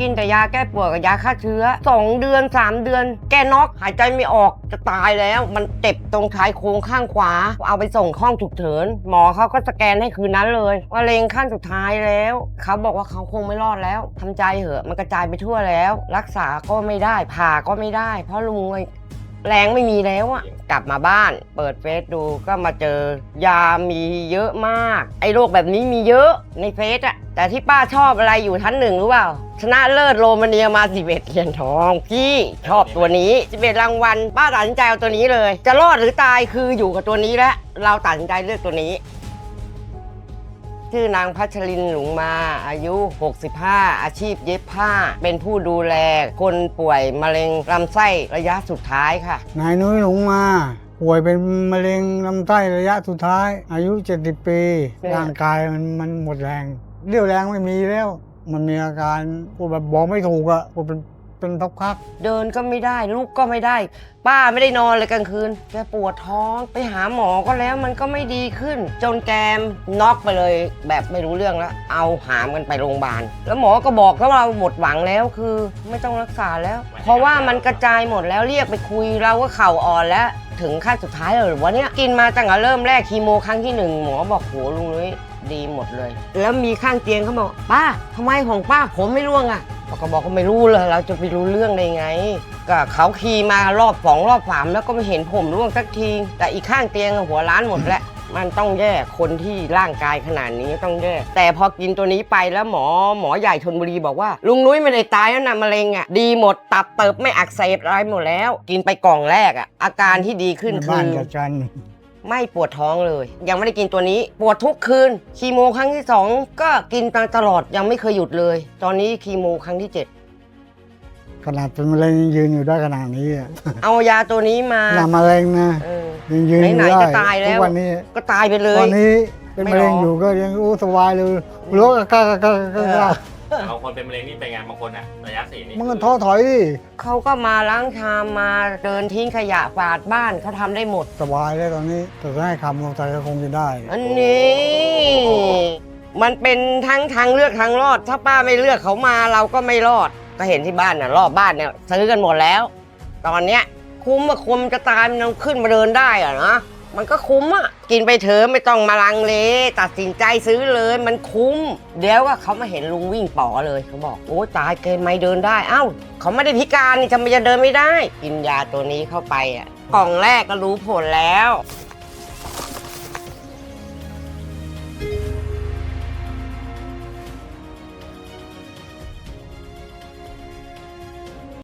กินแต่ยาแก้ปวดกับยาฆ่าเชื้อสองเดือนสามเดือน แกน็อกหายใจไม่ออกจะตายแล้ว มันเจ็บตรงชายโครงข้างขวา เอาไปส่งห้องฉุกเฉิน หมอเขาก็สแกนให้คืนนั้นเลยว่าเลงขั้นสุดท้ายแล้ว เขาบอกว่าเขาคงไม่รอดแล้วทำใจเหอะมันกระจายไปทั่วแล้ว รักษาก็ไม่ได้ผ่าก็ไม่ได้ เพราะลุงไอ้ แรงไม่มีแล้วอะกลับมาบ้าน เปิดเฟซดูก็มาเจอยามีเยอะมาก ไอ้โรคแบบนี้มีเยอะในเฟซอะแต่ที่ป้าชอบอะไรอยู่ชั้นหนึ่งรู้เปล่า ชนะเลิศโรมาเนียมา11เหรียญทอง พี่ชอบตัวนี้11รางวัลป้าตัดสินใจเอาตัวนี้เลย จะรอดหรือตายคืออยู่กับตัวนี้แล้วเราตัดสินใจเลือกตัวนี้ ชื่อนางพัชรินหลุงมาอายุ 65 อาชีพเย็บผ้า เป็นผู้ดูแล คนป่วยมะเร็งลำไส้ระยะสุดท้ายค่ะ นายนุ้ยหลงมา ป่วยเป็นมะเร็งลำไส้ระยะสุดท้าย อายุ 70 ปีเนี่ยร่างกายมันมันหมดแรง เรี่ยวแรงไม่มีแล้ว มันมีอาการพูดแบบบอกไม่ถูกอะพูดเป็น เป็นพักเดินก็ไม่ได้ลุกก็ไม่ได้ ป้าไม่ได้นอนเลยกลางคืน แกปวดท้องไปหาหมอก็แล้วมันก็ไม่ดีขึ้น จนแกมน็อกไปเลย แบบไม่รู้เรื่องแล้ว เอาหามกันไปโรงพยาบาล แล้วหมอก็บอกว่าเราหมดหวังแล้วคือ ไม่ต้องรักษาแล้ว เพราะว่ามันกระจายหมดแล้วเรียกไปคุยเราก็เข่าอ่อนแล้ว ถึงขั้นสุดท้ายเลยวะเนี่ยกินมาตั้งแต่เริ่มแรกคีโมครั้งที่หนึ่งหมอบอกโหลุงนุ้ยดีหมดเลย แล้วมีข้างเตียงเขาบอกป้าทำไมของป้าผมไม่ร่วงอะเรา ก็บอกก็ไม่รู้เลยเราจะไปรู้เรื่องได้ไง ก็เขาขี่มารอบสองรอบสามแล้วก็ไม่เห็นผมร่วงสักที แต่อีกข้างเตียงหัวล้านหมดแล้ว มันต้องแย่คนที่ร่างกายขนาดนี้ต้องแย่แต่พอกินตัวนี้ไปแล้วหมอหมอใหญ่ชนบุรีบอกว่า ลุงนุ้ยไม่ได้ตายแล้วนะมะเร็งอะดีหมดตับเติบไม่อักเสบอะไรหมดแล้ว กินไปกล่องแรกอะอาการที่ดีขึ้นในคืบ้านอ กับจัน ไม่ปวดท้องเลย ยังไม่ได้กินตัวนี้ปวดทุกคืนคีโมครั้งที่สองก็กินมาตลอดยังไม่เคยหยุดเลย ตอนนี้คีโมครั้งที่เจ็ดขนาดเป็นมะเร็งยังยืนอยู่ได้ขนาดนี้อะเอายาตัวนี้มาขนาดมะเร็งนะเออยังยืนอยู่ไหนๆได้จะตายแล้วทุกวันนี้ก็ตายไปเลยตอนนี้เป็นไม่มะเร็งรอออยู่ก็ยังอู้สบายเลยรู้ก็กล้ากล้ากล้ากล้า กล้าบางคนเป็นมะเร็งนี่เป็นไงบางคนอะระยะสี่นี่มันก็ท้อถอยดิเขาก็มาล้างชามมาเดินทิ้งขยะฝาดบ้านเขาทำได้หมด สบายแล้วตอนนี้แต่ถ้าให้คำลงใจก็คงจะได้ อันนี้ มันเป็นทั้งทางเลือกทางรอด ถ้าป้าไม่เลือกเขามาเราก็ไม่รอด ก็เห็นที่บ้านน่ะรอบบ้านเนี่ยซื้อกันหมดแล้ว ตอนเนี้ยคุ้มอะคุ้มจะตายมันเอาขึ้นมาเดินได้อะนะ มันก็คุ้มอะกินไปเถอะไม่ต้องมาลังเล ตัดสินใจซื้อเลยมันคุ้ม เดี๋ยวก็เขามาเห็นลุงวิ่งป๋อเลยเขาบอกโอ้ตายเกินไม่เดินได้ เอ้าเขาไม่ได้พิการนี่ทำไมจะเดินไม่ได้ กินยาตัวนี้เข้าไปอะกล่องแรกก็รู้ผลแล้ว